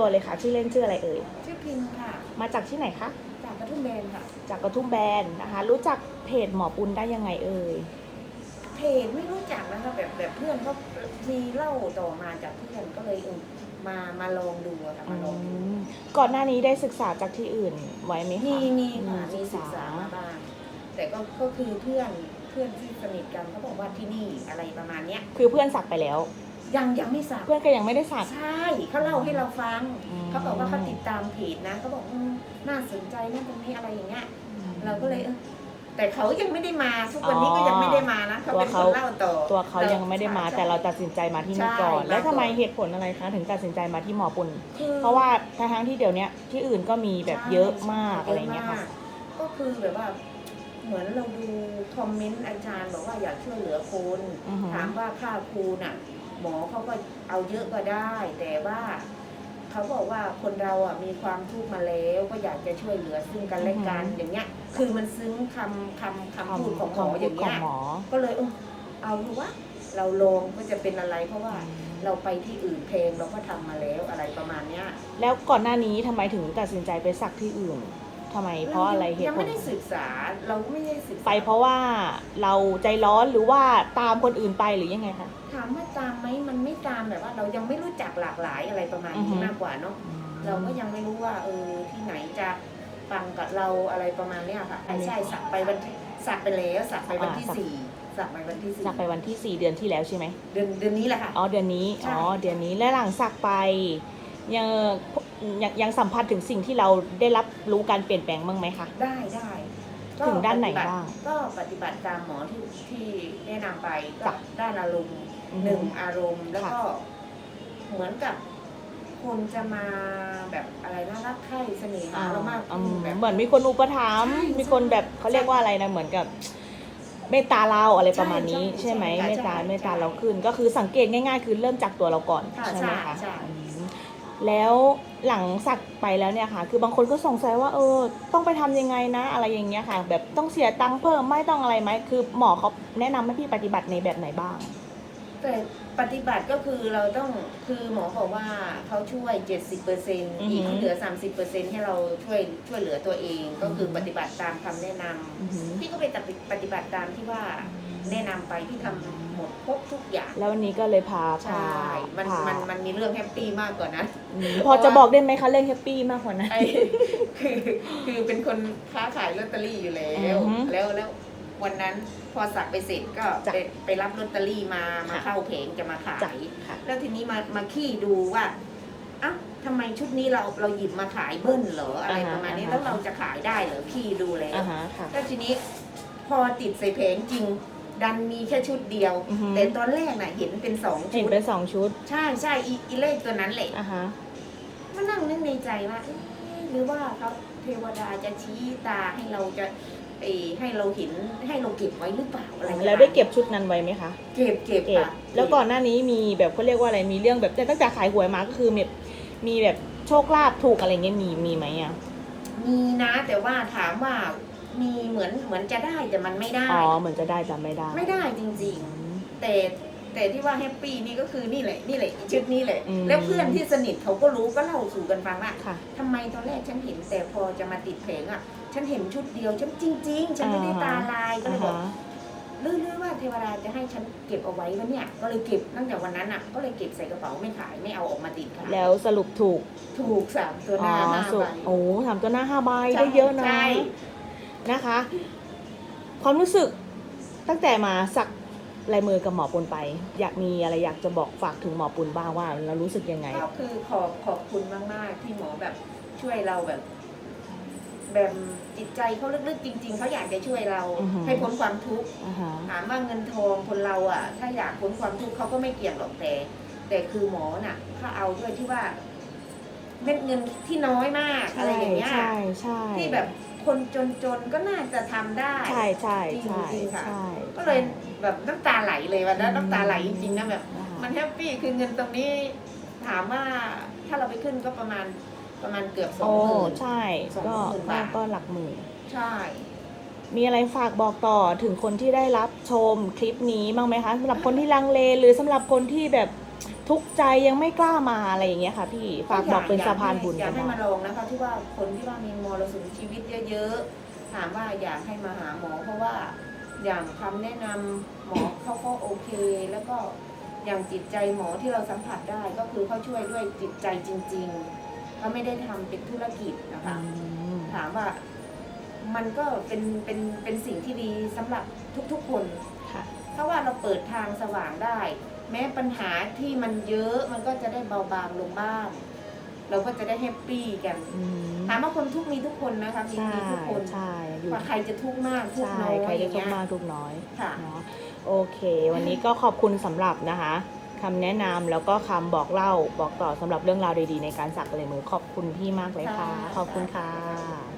ตัวเลยค่ะ ชื่อเล่นชื่ออะไรเอ่ย ชื่อพิมพ์ค่ะ มาจากที่ไหนคะ จากกระทุ่มแบนค่ะ จากกระทุ่มแบนนะคะ รู้จักเพจหมอปุณได้ยังไงเอ่ย เพจไม่รู้จักนะคะแบบแบบเพื่อนเขามีเล่าต่อมาจากเพื่อนก็เลยเออมามาลองดูอะค่ะมาลองดูมก่อนหน้านี้ได้ศึกษาจากที่อื่นไว้ไหมคะมีมีค่ะอืมีศึกษามาบ้างแต่ก็ก็คือเพื่อนเพื่อนที่สนิทกันเขาบอกว่าที่นี่อะไรประมาณเนี้ย คือเพื่อนสักไปแล้ว ยังยังไม่สัก เพื่อนก็ยังไม่ได้สัก ใช่เขาเล่าให้เราฟัง อืม เขาบอกว่าเขาติดตามเพจนะเขาบอกอืมน่าสนใจนั่นตรงนี้อะไรอย่างเงี้ย เราก็เลยเออแต่เขายังไม่ได้มาทุกวันนี้ก็ยังไม่ได้มานะเขาเป็นคนเล่าต่อตัวเขายังไม่ได้มาใช่แต่เราตัดสินใจมาที่นี่ใช่ก่อนมาแล้วทำไมก่อนเหตุผลอะไรคะถึงตัดสินใจมาที่หมอปุณคือ เพราะว่าทั้งๆที่เดี๋ยวเนี้ยที่อื่นก็มีแบบเยอะมากอะไรเงี้ยค่ะเยอมากก็คือแบบว่า เหมือนเราดูคอมเมนต์อาจารย์บอกว่าอยากช่วยเหลือคน อือฮึถามว่าค่าครูน่ะ หมอเขาก็เอาเยอะก็ได้ แต่ว่าเขาบอกว่าคนเราอะมีความทุกข์มาแล้วก็อยากจะช่วยเหลือซึ่งกันและกันอย่างเงี้ย คือมันซึ้งคำคำคำพูดของหมออย่างขเงี้ยหมอก็เลยเออเอาดูว่าเราลองก็จะเป็นอะไรเพราะว่าเราไปที่อื่นเพลงเราก็ทำมาแล้วอะไรประมาณเนี้ย แล้วก่อนหน้านี้ทำไมถึงตัดสินใจไปสักที่อื่น ทำไมเพราะอะไรเหตุยังผไม่ลได้ศึกษาเราก็ไม่ได้ศึกษาไปเพราะว่าเราใจร้อนหรือว่าตามคนอื่นไปหรือยังไงคะ ถามว่าตามไหมมันไม่ตามแบบว่า เรายังไม่รู้จักหลากหลายอะไรประมาณอือฮึ นี้มากกว่าเนาะเราก็ยังไม่รู้ว่าเออที่ไหนจะฟังกับเราอะไรประมาณเนี้ยค่ะอันนี้ใช่สักไปวันที่สักไปแล้วสักไปวันที่อ่าสักสี่สักไปวันที่สี่สักไปวันที่ 4 เดือนที่แล้วใช่ไหมเดือนเดือนนี้แหละค่ะ อ๋อเดือนนี้ใช่ อ๋อเดือนนี้และหลังสักไปยัง ยังยังสัมผัสถึงสิ่งที่เราได้รับรู้การเปลี่ยนแปลงบ้างไหมคะ ได้ได้ก็ถึงด้านไหนปฏิบัติบ้างก็ปฏิบัติตามหมอที่ที่แนะนำไปก็จ้ะด้านอารมณ์อือฮึหนึ่งอารมณ์แล้วค่ะ ก็ เหมือนกับคนจะมาแบบอะไรน่ารักใคร่เสน่หาเรามากอืขึ้นมแบบ เหมือนมีคนอุปถัมภ์ใช่มีคนแบบเขาเรียกว่าอะไรนะเหมือนกับเมตตาเราอะไรประมาณนี้ ใช่ใช่ไหมใช่เมตตาใช่เมตตาเราขึ้น ก็คือสังเกตง่ายๆ คือเริ่มจากตัวเราก่อนค่ะใช่ไหมคะใช่ใช่ อืม แล้วหลังสักไปแล้วเนี่ยค่ะ คือบางคนก็สงสัยว่าเออต้องไปทำยังไงนะ อะไรอย่างเงี้ยค่ะ แบบต้องเสียตังค์เพิ่มไม่ต้องอะไรไหมคือหมอเขาแนะนำให้พี่ปฏิบัติในแบบไหนบ้าง แต่ปฏิบัติก็คือเราต้องคือหมอบอกว่าเขาช่วย 70%ออือฮึอีกที่เหลือ 30%ให้เราช่วยช่วยเหลือตัวเอง ก็คืออฮึปฏิบัติตามคำแนะนำอือหือ พี่ก็ไปปฏิบัติตามที่ว่าแนะนำไปที่ทำหมดครบทุกอย่างแล้ววันนี้ก็เลยพาใช่พามันพามันมันมีเรื่องแฮปปี้มากกว่านะ อืมพอจะบอกได้ไหมคะเรื่องแฮปปี้มากกว่านั้น ไอ้คือคือเป็นคนค้าขายลอตเตอรี่อยู่แล้ว อือฮึแล้วแล้ว วันนั้นพอสักไปเสร็จก็จ้ะไปไปรับลอตเตอรี่มามาค่ะ เข้าเพงจะมาขาจ้ะยค่ะ แล้วทีนี้มามาขี้ดูว่าอ้าวทำไมชุดนี้เราเราหยิบมาขายเบิ้ลเหรออะไรอ่าฮะประมาณนี้อ่าฮะ แล้วเราจะขายได้เหรอขี้ดูแล้ว อ่าฮะค่ะ แล้วทีนี้พอติดใส่เพงจริง ดันมีแค่ชุดเดียว อือฮึ แต่ตอนแรกน่ะเห็นเป็นสองเห็ชุนดเป็นสองชุดใช่ใช่อีอีเลขตัวนั้นแหละอ่าฮะ มานั่งนึกในใจว่าเอ๊ะหรือว่าเขาเทวดาจะชี้ตาให้เราจะ เออให้เราเห็นให้เราเก็บไว้หรือเปล่าอะไรแล้วได้เก็บชุดนั้นไว้ไหมคะ เก็บเก็บเก็บ ค่ะแล้วก่อนหน้านี้มีแบบเขาเรียกว่าอะไร มีเรื่องแบบตั้งแต่ขายหวยมาก็คือแบบมีแบบโชคลาภถูกอะไรเงี้ยมีมีไหมอะ มีนะแต่ว่าถามว่ามีเหมือนเหมือนจะได้แต่มันไม่ได้ อ๋อเหมือนจะได้จำไม่ได้ไม่ได้จริงอืม ๆ แต่แต่ที่ว่าแฮปปี้นี่ก็คือนี่แหละนี่แหละชุดนี้แหละ อืม แล้วเพื่อนที่สนิทเขาก็รู้ก็เล่าสู่กันฟังว่าค่ะ ทำไมตอนแรกฉันเห็นแต่พอจะมาติดเพลงอะ ฉันเห็นชุดเดียวฉันจริง ๆ ฉันไม่ได้ตาลายก็เลอ่ายบอกฮะเรื่อยๆว่าเทวดาจะให้ฉันเก็บเอาไว้วะเนี่ย ก็เลยเก็บตั้งแต่วันนั้นอะ ก็เลยเก็บใส่กระเป๋าไม่ขายไม่เอาออกมาติดค่ะแล้วสรุปถูกถูกสามตัวหอ๋อน้าห้าสุใบโอ้ทำตัวหน้าห้าใบได้เยอะนะใช่นะคะ ความรู้สึกตั้งแต่มาสักลายมือกับหมอปุณไป อยากมีอะไรอยากจะบอกฝากถึงหมอปุณบ้างว่าเรารู้สึกยังไงก็คือขอบขอบคุณมากๆที่หมอแบบช่วยเราแบบ แบบจิตใจเขาลึกๆจริง ๆเขาอยากจะช่วยเราอือฮึ ให้พ้นความทุกข์อ่าฮะถามว่าเงินทองคนเราอะ ถ้าอยากพ้นความทุกข์เขาก็ไม่เกี่ยงหรอกแต่ แต่คือหมอน่ะถ้าเอาด้วยที่ว่าเม็ดเงินที่น้อยมากอะไรอย่างเงี้ยใช่ใช่ที่แบบคนจนๆก็น่าจะทำได้ ใช่ใช่ใช่จริงๆค่ะ ใช่ ก็เลยแบบน้ำตาไหลเลยวันนั้นอืมน้ำตาไหลจริงๆนะแบบนะคะมันแฮปปี้คือเงินตรงนี้ถามว่าถ้าเราไปขึ้นก็ประมาณ ประมาณเกือบสองโอ้หมื่น ใช่สองก็หมื่นก็บาท ก็หลักหมื่น ใช่ มีอะไรฝากบอกต่อถึงคนที่ได้รับชมคลิปนี้บ้างไหมคะสำหรับคนที่ลังเลหรือสำหรับคนที่แบบทุกข์ใจยังไม่กล้ามาอะไรอย่างเงี้ยค่ะ พี่ฝากบอกเป็นสะพานบุญอยากักนให้หน่มาอยลองนะคะที่ว่าคนที่ว่ามีมรสุมชีวิตเยอะๆถามว่าอยากให้มาหาหมอ เพราะว่าอย่างคำแนะนำหมอเขาก็โอเค แล้วก็อย่างจิตใจหมอที่เราสัมผัสได้ก็คือเขาช่วยด้วยจิตใจจริง ๆเขาไม่ได้ทำเป็นธุรกิจนะคะอืมถามว่ามันก็เป็นเป็นเป็นสิ่งที่ดีสำหรับทุกๆคนค่ะ ถ้าว่าเราเปิดทางสว่างได้ แม้ปัญหาที่มันเยอะมันก็จะได้เบาบางลงบ้าง เราก็จะได้แฮปปี้กันอืมถามว่าคนทุกข์มีทุกคนนะคะมีใช่มีทุกคนใช่อยู่ว่าใครจะทุกข์มากทุกข์ใช่น้อยใครอจะย่างทุกเงี้ย ข์มากทุกข์น้อยค่ะ เนาะโอเค วันนี้ก็ขอบคุณสำหรับนะคะ คำแนะนำแล้วก็คำบอกเล่าบอกต่อสำหรับเรื่องราวดีๆ ในการสักลายมือขอบคุณพี่มากเลยค่ะค่ะขอบคุณค่ะ